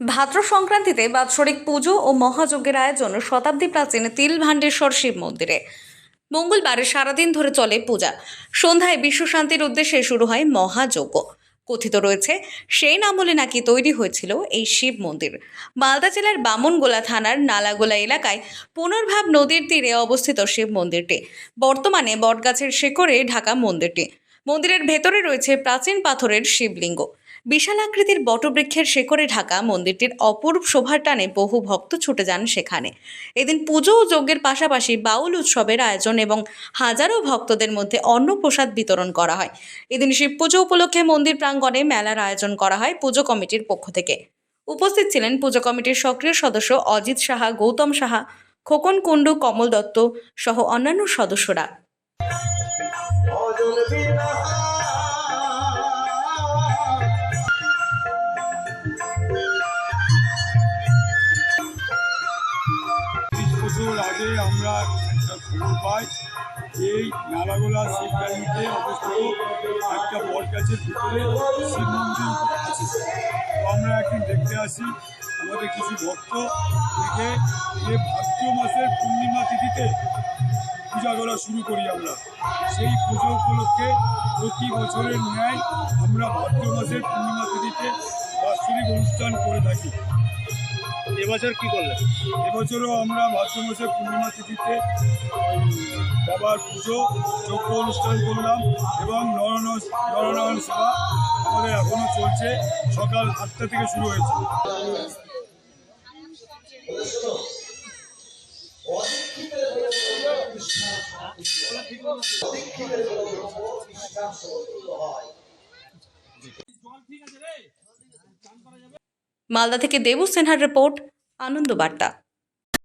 ভাদ্র সংক্রান্তিতে বাৎসরিক পুজো ও মহাযজ্ঞের আয়োজন শতাব্দী প্রাচীন তিল ভাণ্ডেশ্বর শিব মন্দিরে। মঙ্গলবারে সারাদিন ধরে চলে পূজা। সন্ধ্যায় বিশ্বশান্তির উদ্দেশ্যে শুরু হয় মহাযজ্ঞ। কথিত রয়েছে, সেই আমলে নাকি তৈরি হয়েছিল এই শিব মন্দির। মালদা জেলার বামনগোলা থানার নালাগোলা এলাকায় পুনর্ভাব নদীর তীরে অবস্থিত শিব মন্দিরটি। বর্তমানে বটগাছের শেকড়ে ঢাকা মন্দিরটি। মন্দিরের ভেতরে রয়েছে প্রাচীন পাথরের শিবলিঙ্গ। বিশাল আকৃতির বটবৃক্ষের শেকড়ে ঢাকা মন্দিরটির অপূর্ব শোভার টানে বহু ভক্ত ছুটে যান সেখানে। এদিন পুজো ও যজ্ঞের পাশাপাশি বাউল উৎসবের আয়োজন এবং হাজারো ভক্তদের মধ্যে অন্নপ্রসাদ বিতরণ করা হয়। এদিন শিব পুজো উপলক্ষে মন্দির প্রাঙ্গণে মেলার আয়োজন করা হয় পুজো কমিটির পক্ষ থেকে। উপস্থিত ছিলেন পুজো কমিটির সক্রিয় সদস্য অজিত সাহা, গৌতম সাহা, খোকন কুণ্ডু, কমল দত্ত সহ অন্যান্য সদস্যরা। বছর আগে আমরা একটা খবর পাই, এই নালাগোলা শিব ভ্যালিতে অবস্থিত একটা বট গাছের ভিতরে শিব মন্দির আছে। আমরা একদিন দেখতে আসি, আমাদের কিছু ভক্ত দেখে যে ভাদ্র মাসের পূর্ণিমা তিথিতে পূজা করা শুরু করি আমরা। সেই পুজো উপলক্ষে প্রতি বছরের ন্যায় আমরা ভাদ্র মাসের পূর্ণিমা তিথিতে বাৎসরিক অনুষ্ঠান করে থাকি। এবছর কি করলেন? এবছরও আমরা ভাদ্র মাসের পূর্ণিমা তিথিতে বাবার পুজো যজ্ঞ অনুষ্ঠান করলাম এবং নরন নরনারায়ণ সেবা আমাদের এখনও চলছে। সকাল আটটা থেকে শুরু হয়েছে। মালদা থেকে দেবু সিনহার রিপোর্ট আনন্দ বার্তা।